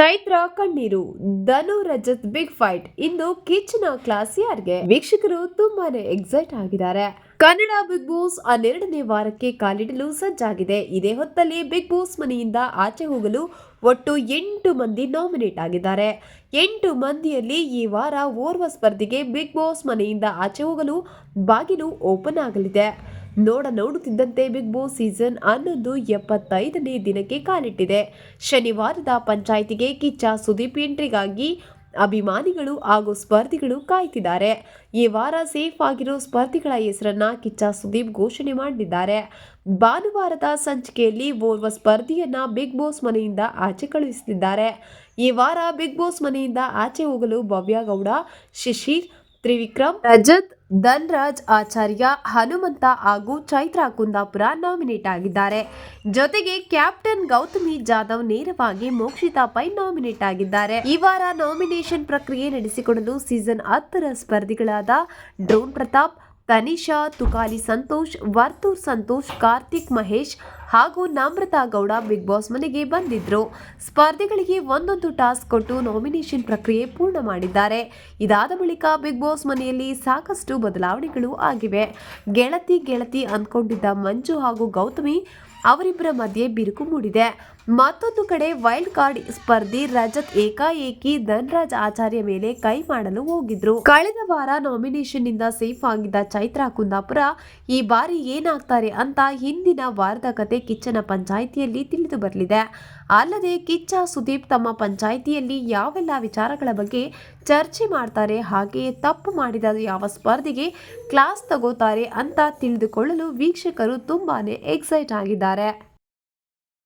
ಚೈತ್ರ ಕಣ್ಣೀರು, Dhanu, Rajat big fight ಇಂದು ಕಿಚ್ಚನ ಕ್ಲಾಸ್ ಯಾರ್ಗೆ? ವೀಕ್ಷಕರು ತುಂಬಾನೇ ಎಕ್ಸೈಟ್ ಆಗಿದ್ದಾರೆ. ಕನ್ನಡ ಬಿಗ್ ಬಾಸ್ ಹನ್ನೆರಡನೇ ವಾರಕ್ಕೆ ಕಾಲಿಡಲು ಸಜ್ಜಾಗಿದೆ. ಇದೇ ಹೊತ್ತಲ್ಲಿ ಬಿಗ್ ಬಾಸ್ ಮನೆಯಿಂದ ಆಚೆ ಹೋಗಲು ಒಟ್ಟು ಎಂಟು ಮಂದಿ ನಾಮಿನೇಟ್ ಆಗಿದ್ದಾರೆ. ಎಂಟು ಮಂದಿಯಲ್ಲಿ ಈ ವಾರ ಓರ್ವ ಸ್ಪರ್ಧಿಗೆ ಬಿಗ್ ಬಾಸ್ ಮನೆಯಿಂದ ಆಚೆ ಹೋಗಲು ಬಾಗಿಲು ಓಪನ್ ಆಗಲಿದೆ. ನೋಡ ನೋಡುತ್ತಿದ್ದಂತೆ ಬಿಗ್ ಬಾಸ್ ಸೀಸನ್ ಹನ್ನೊಂದು ಎಪ್ಪತ್ತೈದನೇ ದಿನಕ್ಕೆ ಕಾಲಿಟ್ಟಿದೆ. ಶನಿವಾರದ ಪಂಚಾಯಿತಿಗೆ ಕಿಚ್ಚ ಸುದೀಪ್ ಎಂಟ್ರಿಗಾಗಿ ಅಭಿಮಾನಿಗಳು ಹಾಗೂ ಸ್ಪರ್ಧಿಗಳು ಕಾಯ್ತಿದ್ದಾರೆ. ಈ ವಾರ ಸೇಫ್ ಆಗಿರೋ ಸ್ಪರ್ಧಿಗಳ ಹೆಸರನ್ನ ಕಿಚ್ಚ ಸುದೀಪ್ ಘೋಷಣೆ ಮಾಡಿದ್ದಾರೆ. ಭಾನುವಾರದ ಸಂಚಿಕೆಯಲ್ಲಿ ಓರ್ವ ಸ್ಪರ್ಧಿಯನ್ನ ಬಿಗ್ ಬಾಸ್ ಮನೆಯಿಂದ ಆಚೆ ಕಳುಹಿಸುತ್ತಿದ್ದಾರೆ ಈ ವಾರ ಬಿಗ್ ಬಾಸ್ ಮನೆಯಿಂದ ಆಚೆ ಹೋಗಲು ಭವ್ಯಗೌಡ ಶಿಶಿರ್, ತ್ರಿವಿಕ್ರಮ್, ರಜತ್ ಧನ್ರಾಜ್ ಆಚಾರ್ಯ, ಹನುಮಂತ ಹಾಗೂ ಚೈತ್ರಾ ಕುಂದಾಪುರ ನಾಮಿನೇಟ್ ಆಗಿದ್ದಾರೆ. ಜೊತೆಗೆ ಕ್ಯಾಪ್ಟನ್ ಗೌತಮಿ ಜಾಧವ್ ನೇರವಾಗಿ ಮೋಕ್ಷಿತಾ ಪೈ ನಾಮಿನೇಟ್ ಆಗಿದ್ದಾರೆ. ಈ ವಾರ ನಾಮಿನೇಷನ್ ಪ್ರಕ್ರಿಯೆ ನಡೆಸಿಕೊಡಲು ಸೀಸನ್ ಹತ್ತರ ಸ್ಪರ್ಧಿಗಳಾದ ಡ್ರೋನ್ ಪ್ರತಾಪ್, ತನಿಷಾ, ತುಕಾಲಿ ಸಂತೋಷ್, ವರ್ತೂರ್ ಸಂತೋಷ್, ಕಾರ್ತಿಕ್ ಮಹೇಶ್ ಹಾಗೂ ನಮ್ರತಾ ಗೌಡ ಬಿಗ್ ಬಾಸ್ ಮನೆಗೆ ಬಂದಿದ್ರು. ಸ್ಪರ್ಧಿಗಳಿಗೆ ಒಂದೊಂದು ಟಾಸ್ಕ್ ಕೊಟ್ಟು ನಾಮಿನೇಷನ್ ಪ್ರಕ್ರಿಯೆ ಪೂರ್ಣ ಮಾಡಿದ್ದಾರೆ. ಇದಾದ ಬಳಿಕ ಬಿಗ್ ಬಾಸ್ ಮನೆಯಲ್ಲಿ ಸಾಕಷ್ಟು ಬದಲಾವಣೆಗಳು ಆಗಿವೆ. ಗೆಳತಿ ಗೆಳತಿ ಅಂದ್ಕೊಂಡಿದ್ದ ಮಂಜು ಹಾಗೂ ಗೌತಮಿ ಅವರಿಬ್ಬರ ಮಧ್ಯೆ ಬಿರುಕು ಮೂಡಿದೆ. ಮತ್ತೊಂದು ಕಡೆ ವೈಲ್ಡ್ ಕಾರ್ಡ್ ಸ್ಪರ್ಧಿ ರಜತ್ ಏಕಾಏಕಿ ಧನ್ರಾಜ್ ಆಚಾರ್ಯ ಮೇಲೆ ಕೈ ಮಾಡಲು ಹೋಗಿದ್ರು. ಕಳೆದ ವಾರ ನಾಮಿನೇಷನ್ನಿಂದ ಸೇಫ್ ಆಗಿದ್ದ ಚೈತ್ರಾ ಕುಂದಾಪುರ ಈ ಬಾರಿ ಏನಾಗ್ತಾರೆ ಅಂತ ಹಿಂದಿನ ವಾರದ ಕತೆ ಕಿಚ್ಚನ ಪಂಚಾಯಿತಿಯಲ್ಲಿ ತಿಳಿದು ಬರಲಿದೆ. ಅಲ್ಲದೆ ಕಿಚ್ಚ ಸುದೀಪ್ ತಮ್ಮ ಪಂಚಾಯಿತಿಯಲ್ಲಿ ಯಾವೆಲ್ಲ ವಿಚಾರಗಳ ಬಗ್ಗೆ ಚರ್ಚೆ ಮಾಡ್ತಾರೆ, ಹಾಗೆಯೇ ತಪ್ಪು ಮಾಡಿದ ಯಾವ ಸ್ಪರ್ಧಿಗೆ ಕ್ಲಾಸ್ ತಗೋತಾರೆ ಅಂತ ತಿಳಿದುಕೊಳ್ಳಲು ವೀಕ್ಷಕರು ತುಂಬಾ ಎಕ್ಸೈಟ್ ಆಗಿದ್ದಾರೆ.